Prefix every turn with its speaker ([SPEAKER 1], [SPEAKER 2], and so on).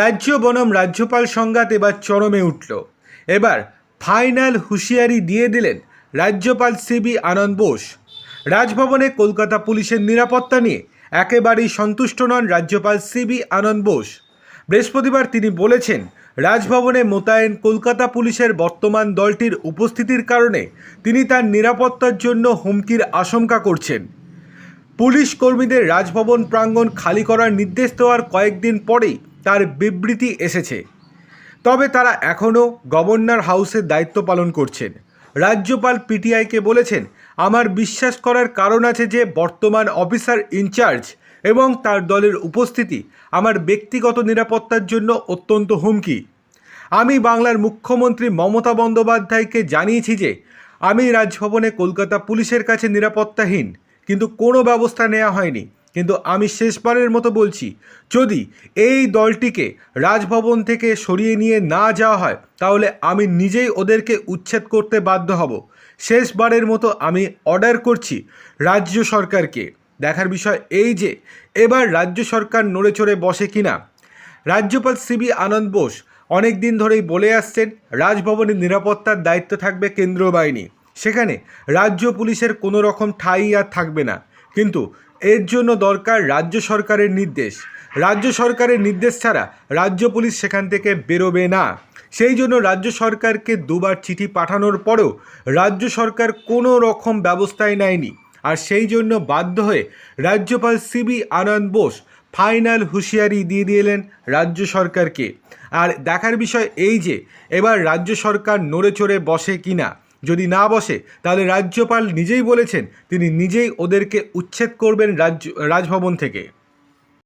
[SPEAKER 1] রাজ্য বনাম রাজ্যপাল সংঘাত এবার চরমে উঠল। এবার ফাইনাল হুঁশিয়ারি দিয়ে দিলেন রাজ্যপাল সিবি আনন্দ বোস। রাজভবনে কলকাতা পুলিশের নিরাপত্তা নিয়ে একেবারেই সন্তুষ্ট নন রাজ্যপাল সিবি আনন্দ বোস। বৃহস্পতিবার তিনি বলেছেন, রাজভবনে মোতায়েন কলকাতা পুলিশের বর্তমান দলটির উপস্থিতির কারণে তিনি তার নিরাপত্তার জন্য হুমকির আশঙ্কা করছেন। পুলিশ কর্মীদের রাজভবন প্রাঙ্গণ খালি করার নির্দেশ দেওয়ার কয়েকদিন পরেই তার বিবৃতি এসেছে। তবে তারা এখনও গভর্নর হাউসের দায়িত্ব পালন করছেন। রাজ্যপাল পিটিআইকে বলেছেন, আমার বিশ্বাস করার কারণ আছে যে বর্তমান অফিসার ইনচার্জ এবং তার দলের উপস্থিতি আমার ব্যক্তিগত নিরাপত্তার জন্য অত্যন্ত হুমকি। আমি বাংলার মুখ্যমন্ত্রী মমতা বন্দ্যোপাধ্যায়কে জানিয়েছি যে, আমি রাজভবনে কলকাতা পুলিশের কাছে নিরাপত্তাহীন, কিন্তু কোনো ব্যবস্থা নেওয়া হয়নি। কিন্তু আমি শেষবারের মতো বলছি, যদি এই দলটিকে রাজভবন থেকে সরিয়ে নিয়ে না যাওয়া হয়, তাহলে আমি নিজেই ওদেরকে উচ্ছেদ করতে বাধ্য হব। শেষবারের মতো আমি অর্ডার করছি রাজ্য সরকারকে। দেখার বিষয় এই যে, এবার রাজ্য সরকার নড়ে চড়ে বসে কিনা? রাজ্যপাল সিবি আনন্দ বোস অনেক দিন ধরেই বলে আসছেন, রাজভবনের নিরাপত্তার দায়িত্ব থাকবে কেন্দ্রীয় বাহিনী। সেখানে রাজ্য পুলিশের কোনো রকম ঠাঁই আর থাকবে না। কিন্তু এর জন্য দরকার রাজ্য সরকারের নির্দেশ। রাজ্য সরকারের নির্দেশ ছাড়া রাজ্য পুলিশ সেখান থেকে বেরোবে না। সেই জন্য রাজ্য সরকারকে দুবার চিঠি পাঠানোর পরেও রাজ্য সরকার কোনো রকম ব্যবস্থাই নেয়নি। আর সেই জন্য বাধ্য হয়ে রাজ্যপাল সিবি আনন্দ বোস ফাইনাল হুঁশিয়ারি দিয়ে দিলেন রাজ্য সরকারকে। আর দেখার বিষয় এই যে, এবার রাজ্য সরকার নড়ে চড়ে বসে কিনা। যদি না বসে, তাহলে রাজ্যপাল নিজেই বলেছেন তিনি নিজেই ওদেরকে উচ্ছেদ করবেন রাজ্য, রাজভবন থেকে।